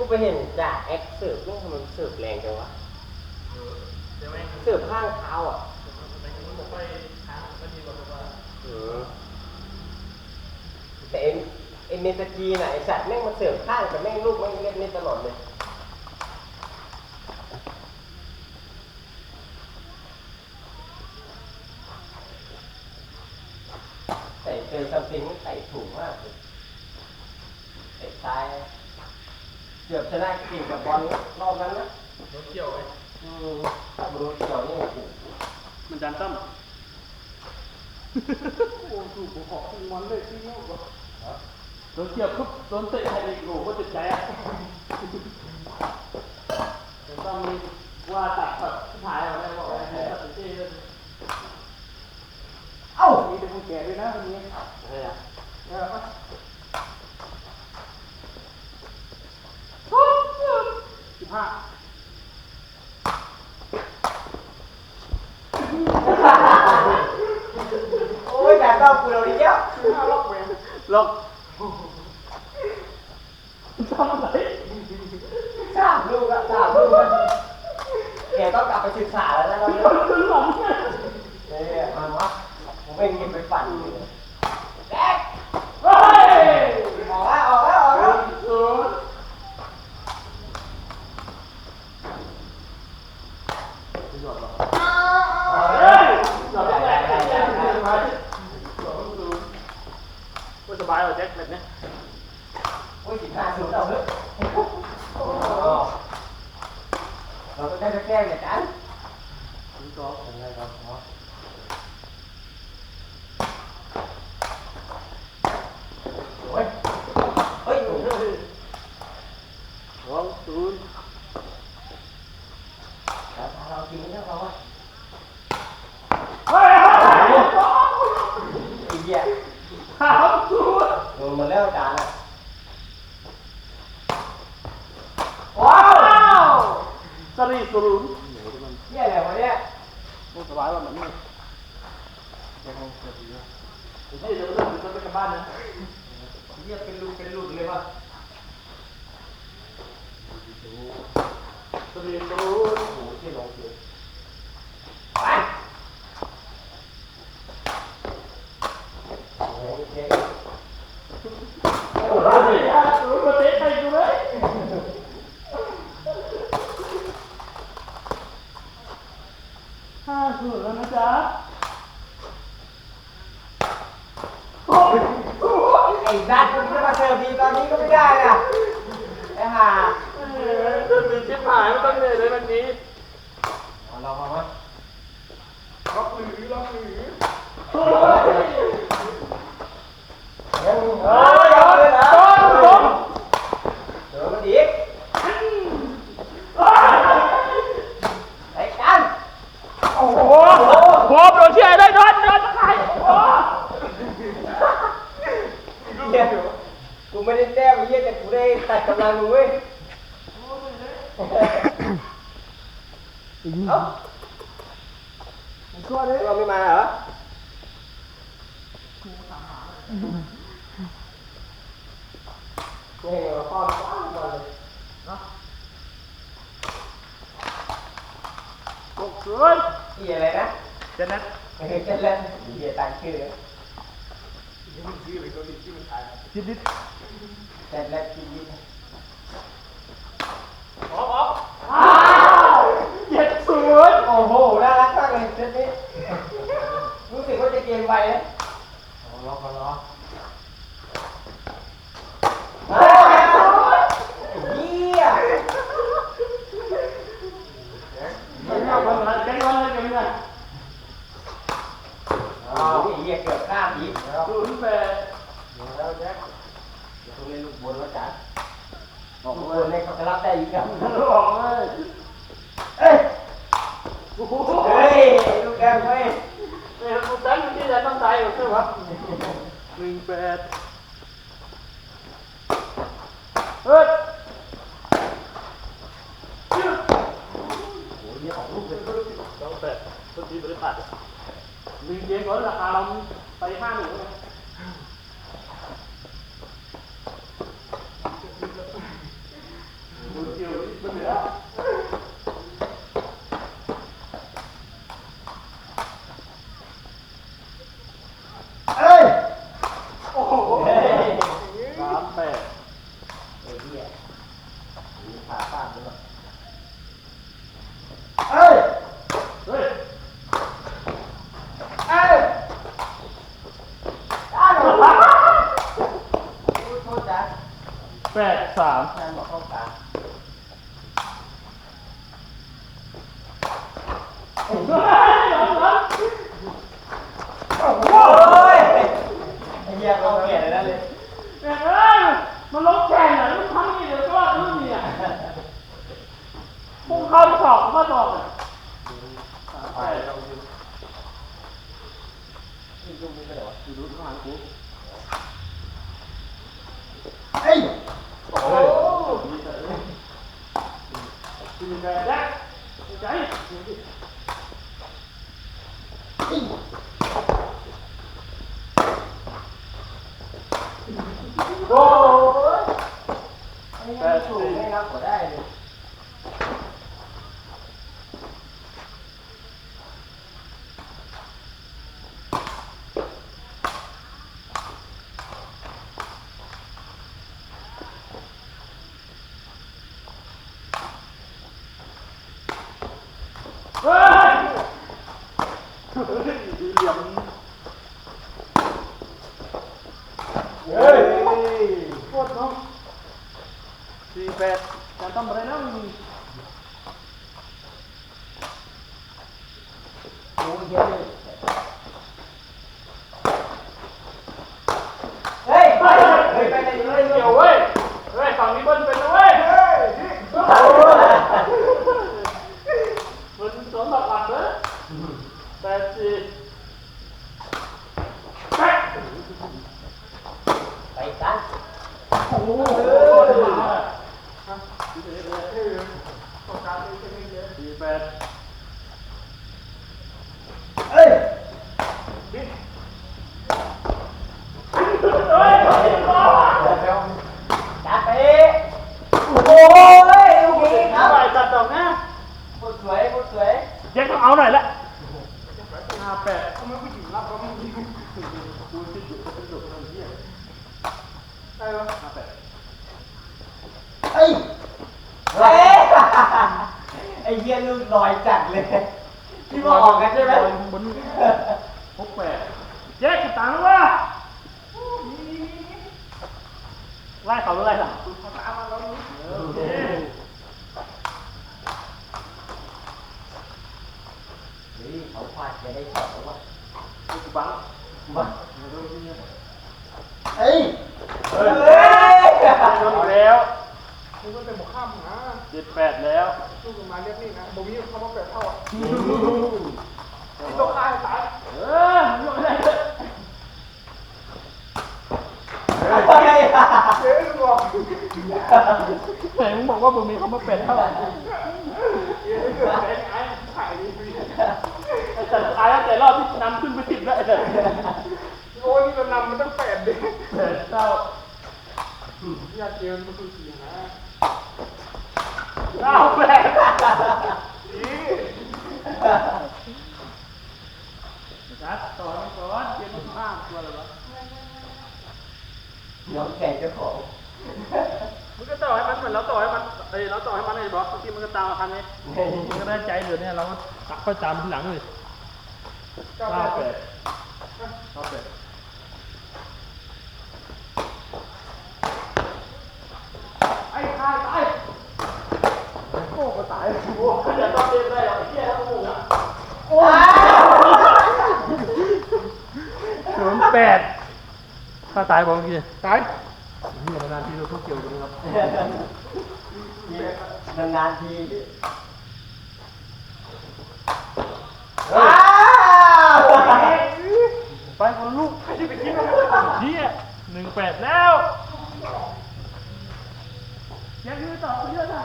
กูไปเห็นจ่าแอคสิร์ฟนี่ทำไมมันสิร์ฟแรงจังวะเดี๋ยวแม่งสิร์ฟข้างเท้าอะไปถึงผมไปทางก็ดีกว่าแบบว่าอืมแต่เอ็นเอ็นเมสกีน่ะไอสัตว์แม่งมาเสิร์ฟข้างแต่แม่งลูกแม่งเล่นนี่ตลอดเลยใส่เจอซัมติงใส่ถูกมากเลยใส่ตาย เกือบชนะเก่งกับบอลรอบนั้นนะรถเกี่ยวไอ้อืมถ้าบรูเกี่ยวนี่โอ้โหมันจันตั้มโอ้ถูกผมขอขึ้นมันเลยที่นี่วะโดนเกี่ยวปุ๊บโดนเตะใครอีกโอ้โหก็ติดใจอะแต่ต้องมีว่าตัดแบบถ่ายเอาได้บอกว่าให้ตัดสินใจเลยเอ้านี่เป็นคนแก่ด้วยนะคนนี้อะไรอะเออสิบห้า โอ้ยแบบต้องกูเราดีเยอะ สิบห้าล็อกแหวน ล็อก ทำอะไร สามลูกอะสามลูกอะแกต้องกลับไปศึกษาแล้วนะเราเนี่ย ขึ้นหลังเนี่ย เนี่ยมันวะผมไม่มีไปฝันอยู่เลยแดก เฮ้ย ออกแล้วออกแล้วออกแล้ว ศูนย์ ออก เฮ้ แล้ว ยจับได้ได้ได้ได้ได้ สองศูนย์ว่าสบายเหรอแจ็คแบบเนี้ยโอ้ยสิบห้าศูนย์เอาเถอะโอ้เราก็ได้แค่เนี่ยจัน ศูนย์สอง อะไรครับหมอโอ้ยเฮ้ย สองศูนย์ เรากินแล้วเราอะ เฮ้ย ไอ้เหี้ย สามศูนย์ โดนมาแล้วจานอะ ว้าว สรีศูนย์เหี้ยอะไรวะเนี่ยโอ้สบายว่ะแบบนี้ยังคงเสียดีนะเดี๋ยวเดี๋ยวเดี๋ยวจะไปกลับบ้านนะเหี้ยเป็นลูกเป็นลูกเลยวะสรีศูนย์ โอ้โหที่ลงเสียไปโอ้โหเจ๊ โอ้โหศูนย์มาเตะใครกูเลยห้าศูนย์แล้วนะจ๊ะโอ้ย ไอ้ดัดมันจะมาเสิร์ฟดีตอนนี้ก็ไม่ได้นะไอ้ห่าเออจะมีชิบหายไม่ต้องเหนื่อยเลยวันนี้เอาเรามาไหมล็อกหรือล็อกหรือโอ้ยยังเฮ้ยยังเลยนะ โดนโดน เดี๋ยวมันอีกไอ้กัน โอ้โหโหโดนที่ไหนได้โดนโดนใครโอ้ เหี้ยกูไม่ได้แต้มไอ้เหี้ยแต่กูได้ ตัดกำลังมึงเว้ยเอ้าชั่วเลยเราไม่มาเหรอไม่เห็นเราป้อนป้อนมาเลยหกศูนย์เหี้ยอะไรนะจะนัดไม่เห็นจะเล่นเหี้ยตังชื่อเลยจิตดิแต่เล่นชีวิตออกออกอ้าวเจ็ดศูนย์ โอ้โห น่ารักมากเลยเซตนี้ รู้สึกว่าจะเกมไวนะรอรอรอเยี่ยไม่เอาคนละแก๊งคนละกันนะอ้าวเยี่ยเกือบข้ามอีกแล้วศูนย์แปดแล้วแจ็คเดี๋ยวต้องเล่นลูกบนแล้วจ้ะลูกบนเนี่ยเขาจะรับได้อีกครับออกเลยเอ้ยโอ้โห เฮ้ยลูกแกมเว้ยเอ้ยกูตั้งที่จะต้องใจอยู่ใช่ไหมหนึ่งแปดเฮ้ยสองแปดต้นทีบริษัทมีเกมก่อนราคาเราไปห้าหนึ่งเลยจ้ ปดสามอาจารย์บอกเข้ากลางโอ้ยไอ้เหี้ยเข้าเกียรเลยนะเลยเอ้ยมันลงแข่งอะมันทำนี่เดี๋ยวก็รุ่นนี่อะพุ่งเข้าสอบก็สอบอะไปลองดูอีกลูกนี้ไปไหนวะดูดูข้างหลังกูเอ้ย โอ้ดีใจเลย ดีใจแจ๊คดีใจ โอ้ยแปดสูงไม่นับก็ได้เลย เฮ้ยเหลี่ยม เฮ้ย โคตรเนาะ สี่แปดจานทำอะไรนะมึงโอ้ยเยอะเลยเฮ้ยไปเฮ้ยไปไหนอยู่เลย เกี่ยวเว้ย เฮ้ยฝั่งนี้เบิ้ลเป็นนะเว้ย มันสองหลักหลักนะแปดสี่แปด ไปกัน โอ้โห สี่แปด เอ้ย เฮ้ย จัดไปโอ้ยลูกนี้ครับ ไปจัดดอกนะ กดสวยกดสวย เจ๊ต้องเอาหน่อยละห้าแปดทำไมผู้หญิงรับแล้วมึงยิงกูที่จุดเป็นจุดเป็นเหี้ย ได้ปะห้าแปดเอ้ยเฮ้ยไอ้เหี้ยลูกลอยจัดเลยที่มาออกกันใช่ไหมบนหกแปดเจ๊กูตามแล้วะไล่เขาหรือไล่หลังเขาตามมาแล้วโอเคเฮ้ยเขาพลาดจะได้ช็อตแล้ววะ กูบัง มา มาดูที่นี่ เฮ้ยเฮ้ย โดนแล้ว มึงก็เป็นหมกข้ามนะ เจ็ดแปดแล้ว ลูกมาเรียกนี่นะบ่มีคำว่าแปดเท่าอะ เที่ต้องฆ่าให้ตาย เออมึงยก ได้เฮ้ยเจ๊ลูกบอกไหนมึงบอกว่ามึงมีคำว่าเป็นเท่าไหร่แตว์ตายแล้วแต่รอบที่นำขึ้นไปสิบแล้วไอ้สัตว์โอ้นี่เรานำมันตั้งแปดเด็กเป็ดเท่าอยากเจอมันคือสี่นะ เก้าแปด นี่ จัดต่อไปก่อนเกมมันข้ามตัวอะไรวะ น้องแข่งเจ้าของ มึงก็ต่อให้ มันเหมือนเราต่อให้มันเอ้ยเราต่อให้มันไอ้บอสบางทีมันก็ตามมาทันไงมันก็ได้ใจเดี๋ยวนี้เราก็ตักค่อยตามทีหลังเลยเก้าเก้าแปแปดดเก้าแปดไอ้ตายตายโอ้ก็ตายโอ้เดี๋ยวต้องเล่นได้หรอไอ้เหี้ยทั้งหมู่อะว้าวศูนย์แปดถ้าตายบอกพี่ตาย นี่นานๆทีเราต้องเกี่ยวกันครับนานๆทีว้าวไปคนละลูกใครที่ไปคิดว่าเฮียหนึ่งแปดแล้วยังยืนต่อเยอะนะ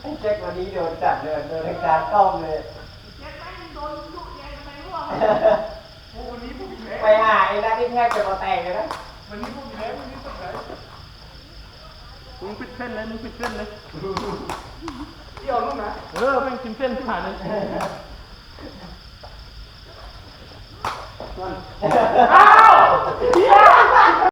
ไอ้แจ็ควันนี้โดนจับเลยโดนในการต้อมเลยวันนี้ผู้หญิงแล้ ไปหาไอ้นักที่แทบจะมาแตกเลยนะวันนี้ผู้หญิงแล้ววันนี้ต้องไหนมึงปิดเส้นเลยมึงปิดเส้นเลยเที่ยวนู่นนะเออแม่งกินเส้นที่ผ่านเลยอ้าวเฮีย